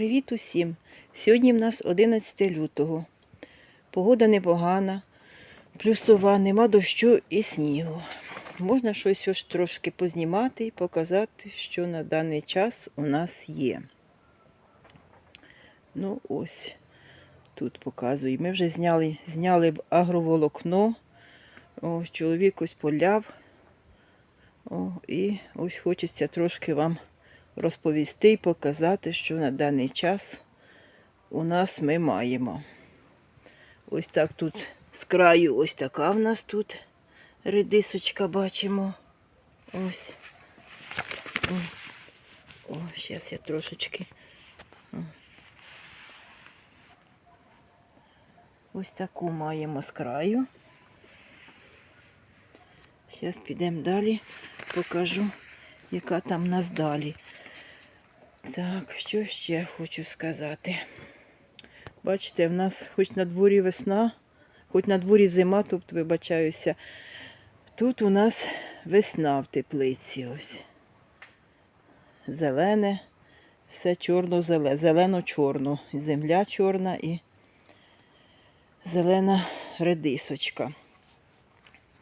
Привіт усім! Сьогодні в нас 11 лютого. Погода непогана, плюсова, нема дощу і снігу. Можна щось ось трошки познімати і показати, що на даний час у нас є. Ну, ось тут показую. Ми вже зняли, зняли агроволокно. О, чоловік ось поляв. О, і ось хочеться трошки вам розповісти і показати, що на даний час у нас ми маємо. Ось так тут з краю ось така в нас тут редисочка бачимо. Ось. О, зараз я трошечки. Ось таку маємо з краю. Зараз підемо далі, покажу, яка там в нас далі. Так, що ще хочу сказати. Бачите, в нас хоч на дворі весна, хоч на дворі зима, тобто вибачаюся. Тут у нас весна в теплиці ось. Зелене, все чорно-зелене, зелено-чорно. Земля чорна і зелена редисочка.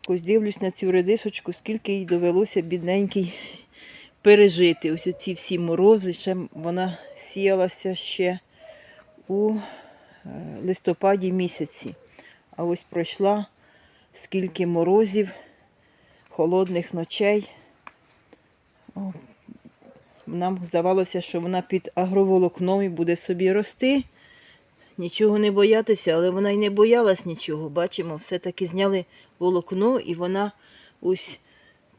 Ось дивлюсь на цю редисочку, скільки їй довелося бідненькій пережити. Ось ці всі морози. Ще вона сіялася ще у е, листопаді місяці. А ось пройшла скільки морозів, холодних ночей. Нам здавалося, що вона під агроволокном і буде собі рости. Нічого не боятися, але вона й не боялась нічого. Бачимо, все-таки зняли волокно, і вона ось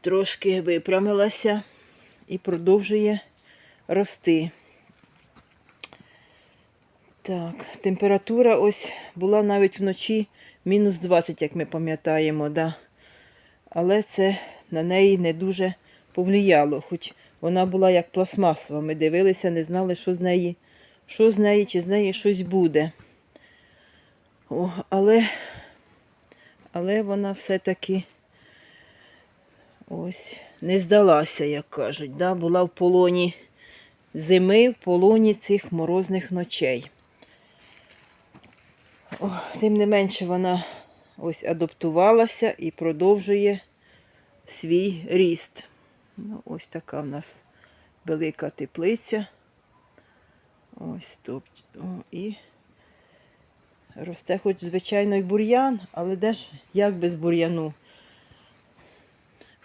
трошки випрямилася і продовжує рости. Так, температура ось була навіть вночі мінус 20, як ми пам'ятаємо, да. але це на неї не дуже повлияло, хоч вона була як пластмасова. Ми дивилися, не знали, що з неї, що з неї, чи з неї щось буде. О, але, але вона все-таки ось не здалася, як кажуть. Да? Була в полоні зими, в полоні цих морозних ночей. О, тим не менше вона ось адаптувалася і продовжує свій ріст. Ну, ось така в нас велика теплиця. Ось топ. О, і росте хоч, звичайно, і бур'ян, але де ж як без бур'яну?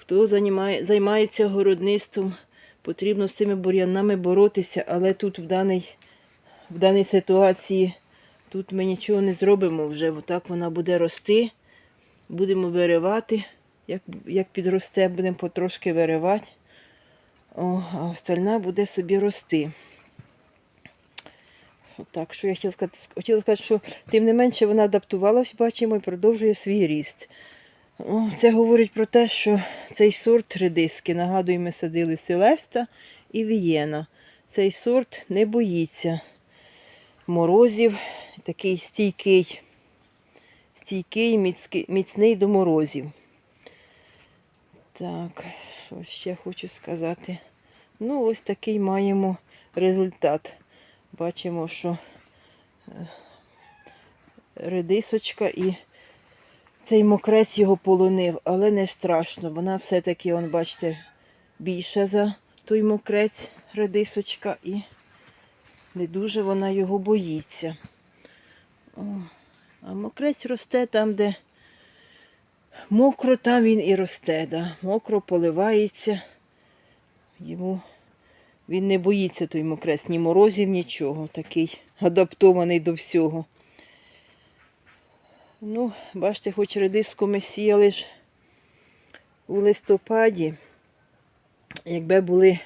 Хто займає, займається городництвом, потрібно з цими бур'янами боротися, але тут в даній, в даній ситуації тут ми нічого не зробимо вже. Отак вона буде рости. Будемо виривати. Як, як підросте, будемо потрошки виривати. О, а остальна буде собі рости. Так, що я хотіла сказати, хотіла сказати, що тим не менше вона адаптувалась, бачимо, і продовжує свій ріст. Це говорить про те, що цей сорт редиски, нагадую, ми садили Селеста і Вієна. Цей сорт не боїться морозів, такий стійкий, стійкий, міцький, міцний до морозів. Так, що ще хочу сказати? Ну, ось такий маємо результат. Бачимо, що е, редисочка і цей мокрець його полонив, але не страшно. Вона все-таки, он, бачите, більша за той мокрець редисочка і не дуже вона його боїться. О, а мокрець росте там, де мокро, там він і росте. Да? Мокро поливається. Йому він не боїться той мокрець, ні морозів, нічого. Такий адаптований до всього. Ну, бачите, хоч редиску ми сіяли ж у листопаді. Якби були,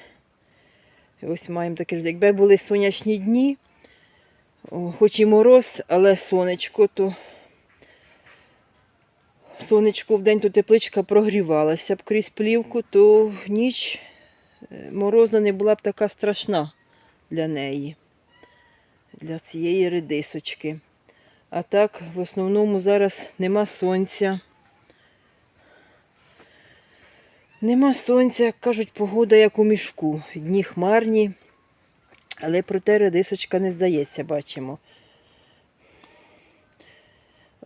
ось маємо таке, якби були сонячні дні, хоч і мороз, але сонечко, то сонечко в день то тепличка прогрівалася б крізь плівку, то в ніч е, морозна не була б така страшна для неї, для цієї редисочки. А так, в основному зараз нема сонця. Нема сонця, як кажуть, погода як у мішку. Дні хмарні, Але проте редисочка не здається, бачимо.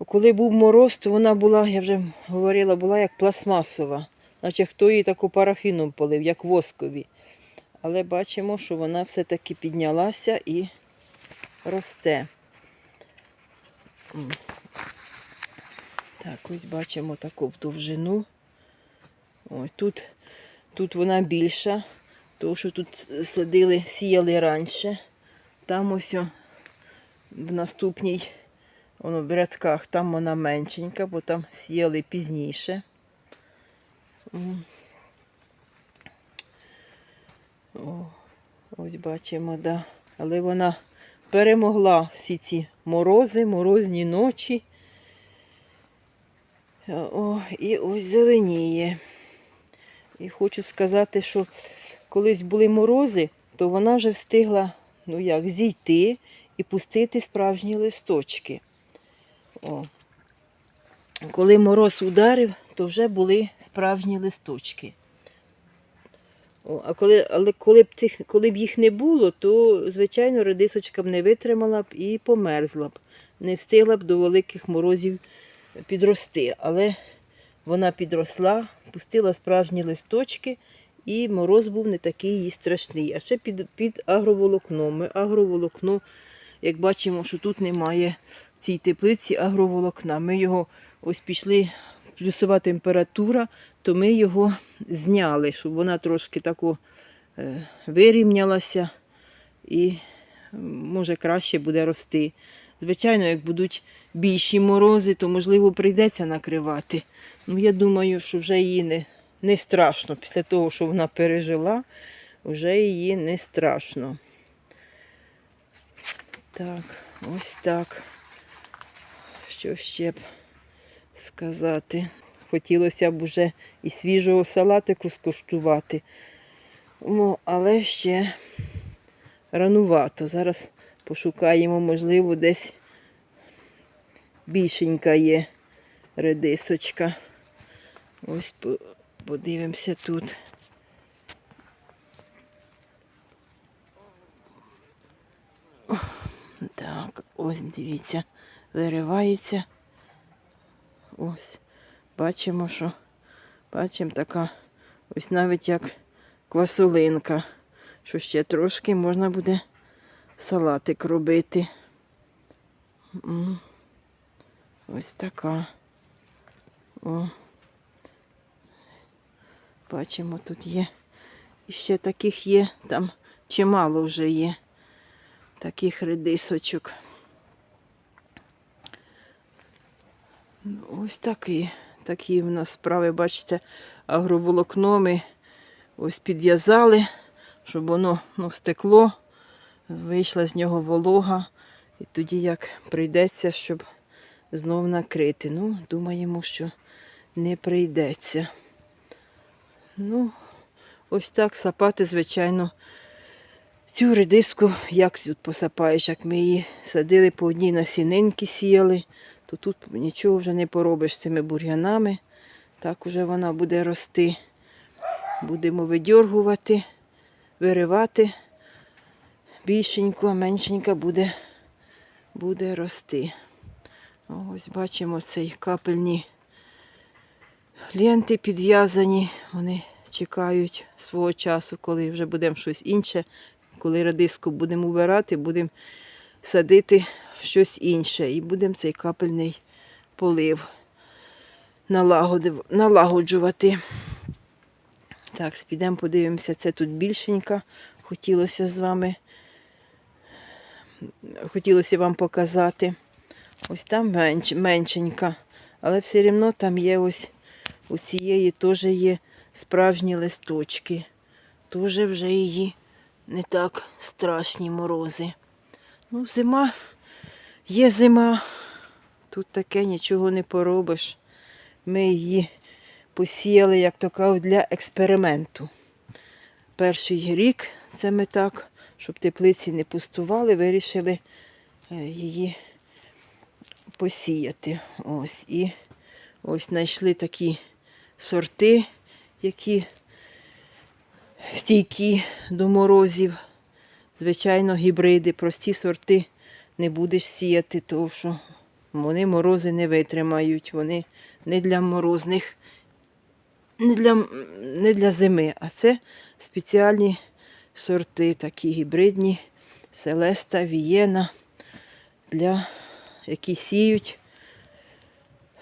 Коли був мороз, то вона була, я вже говорила, була як пластмасова, наче хто її таку парафіном полив, як воскові. Але бачимо, що вона все-таки піднялася і росте. Так, ось бачимо таку довжину. Ось тут, тут вона більша, тому що тут садили, сіяли раніше. Там ось в наступній воно в рядках, там вона меншенька, бо там сіяли пізніше. О, ось бачимо, да. Але вона перемогла всі ці морози, морозні ночі. О, і ось зеленіє. І хочу сказати, що колись були морози, то вона вже встигла, ну як, зійти і пустити справжні листочки. О. Коли мороз ударив, то вже були справжні листочки. А коли, але коли б, цих, коли б їх не було, то, звичайно, редисочка б не витримала б і померзла б. Не встигла б до великих морозів підрости. Але вона підросла, пустила справжні листочки, і мороз був не такий їй страшний. А ще під, під агроволокном. Ми агроволокно, як бачимо, що тут немає в цій теплиці агроволокна. Ми його ось пішли, плюсова температура, то ми його зняли, щоб вона трошки тако е, вирівнялася і може краще буде рости. Звичайно, як будуть більші морози, то можливо прийдеться накривати. Ну, я думаю, що вже її не, не страшно. Після того, що вона пережила, вже її не страшно. Так, ось так. Що ще б сказати? Хотілося б уже і свіжого салатику скуштувати. Ну, але ще ранувато. Зараз пошукаємо, можливо, десь більшенька є редисочка. Ось подивимося тут. Так, ось дивіться, виривається. Ось. Бачимо, що бачимо така ось навіть як квасолинка, що ще трошки можна буде салатик робити. Ось така. О. Бачимо, тут є. І ще таких є, там чимало вже є таких редисочок. Ось такі, такі в нас справи, бачите, агроволокно ми ось підв'язали, щоб воно ну, стекло, вийшла з нього волога. І тоді як прийдеться, щоб знов накрити. Ну, думаємо, що не прийдеться. Ну, ось так сапати, звичайно, цю редиску, як тут посапаєш, як ми її садили по одній насінинки сіяли, то тут нічого вже не поробиш з цими бур'янами. Так уже вона буде рости. Будемо видьоргувати, виривати. Більшенько, а меншенька буде, буде рости. Ось бачимо цей капельні ленти підв'язані. Вони чекають свого часу, коли вже будемо щось інше. Коли радиску будемо вбирати, будемо садити щось інше. І будемо цей капельний полив налагоджувати. Так, підемо подивимося, це тут більшенька. Хотілося з вами. Хотілося вам показати. Ось там менш, меншенька. Але все одно там є ось у цієї теж є справжні листочки. Теж вже її не так страшні морози. Ну, зима є зима. Тут таке нічого не поробиш. Ми її посіяли, як то кажуть, для експерименту. Перший рік це ми так, щоб теплиці не пустували, вирішили е, її посіяти. Ось. І ось знайшли такі сорти, які стійкі до морозів. звичайно, гібриди, прості сорти не будеш сіяти, тому що вони морози не витримають. Вони не для морозних, не для, не для зими, а це спеціальні сорти, такі гібридні, Селеста, Вієна, для, які сіють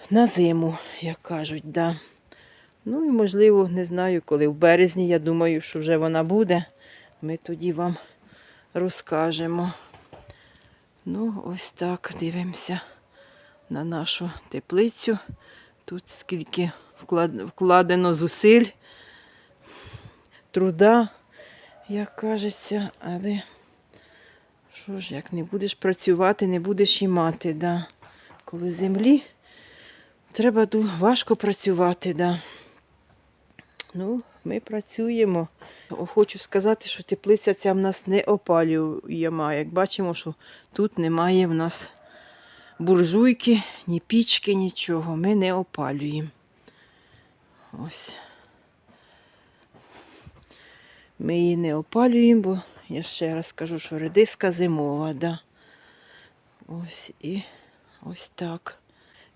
на зиму, як кажуть. Да. Ну і можливо, не знаю, коли в березні, я думаю, що вже вона буде. Ми тоді вам розкажемо. Ну, ось так дивимося на нашу теплицю. Тут скільки вкладено зусиль, труда, як кажеться, але що ж, як не будеш працювати, не будеш і мати, да. Коли землі треба важко працювати, да. Ну, ми працюємо. Хочу сказати, що теплиця ця в нас не опалюємо. Як бачимо, що тут немає в нас буржуйки, ні пічки, нічого. Ми не опалюємо. Ось. Ми її не опалюємо, бо я ще раз кажу, що редиска зимова, да. Ось і ось так.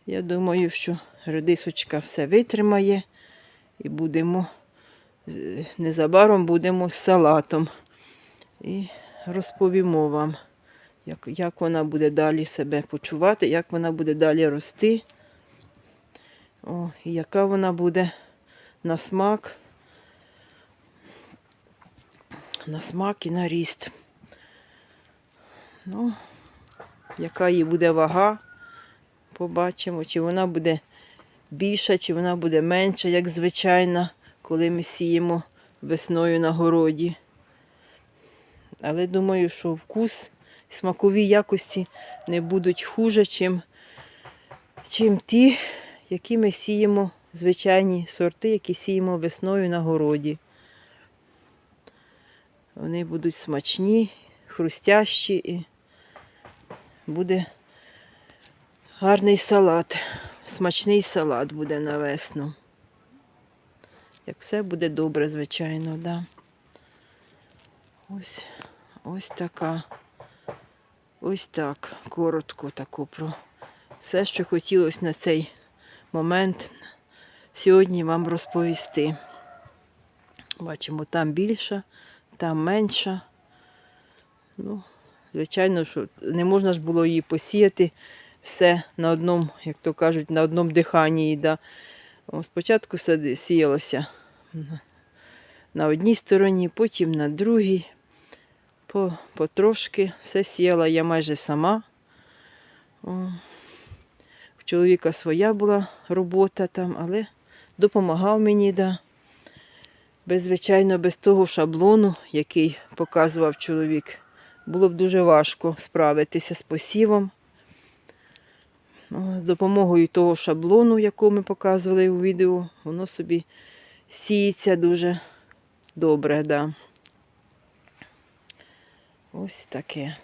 Я думаю, що редисочка все витримає і будемо незабаром будемо з салатом. І розповімо вам, як, як вона буде далі себе почувати, як вона буде далі рости. О, і яка вона буде на смак. На смак і на ріст. Ну, яка її буде вага, побачимо, чи вона буде більша, чи вона буде менша, як звичайна, коли ми сіємо весною на городі. Але думаю, що вкус, смакові якості не будуть хуже, чим, чим ті, які ми сіємо, звичайні сорти, які сіємо весною на городі. Вони будуть смачні, хрустящі і буде гарний салат. Смачний салат буде на весну. Як все буде добре, звичайно, да. Ось, ось така. Ось так, коротко тако про все, що хотілося на цей момент сьогодні вам розповісти. Бачимо, там більша, там менша. Ну, звичайно, що не можна ж було її посіяти все на одному, як то кажуть, на одному диханні. Да. Спочатку сіялося на- одній стороні, потім на другій. По, потрошки все сіяла я майже сама. О, в чоловіка своя була робота там, але допомагав мені, да. Без, звичайно, без того шаблону, який показував чоловік, було б дуже важко справитися з посівом. З допомогою того шаблону, якого ми показували у відео, воно собі сіється дуже добре. Да. Ось таке.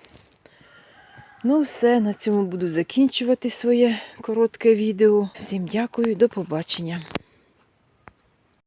Ну, все, на цьому буду закінчувати своє коротке відео. Всім дякую, до побачення.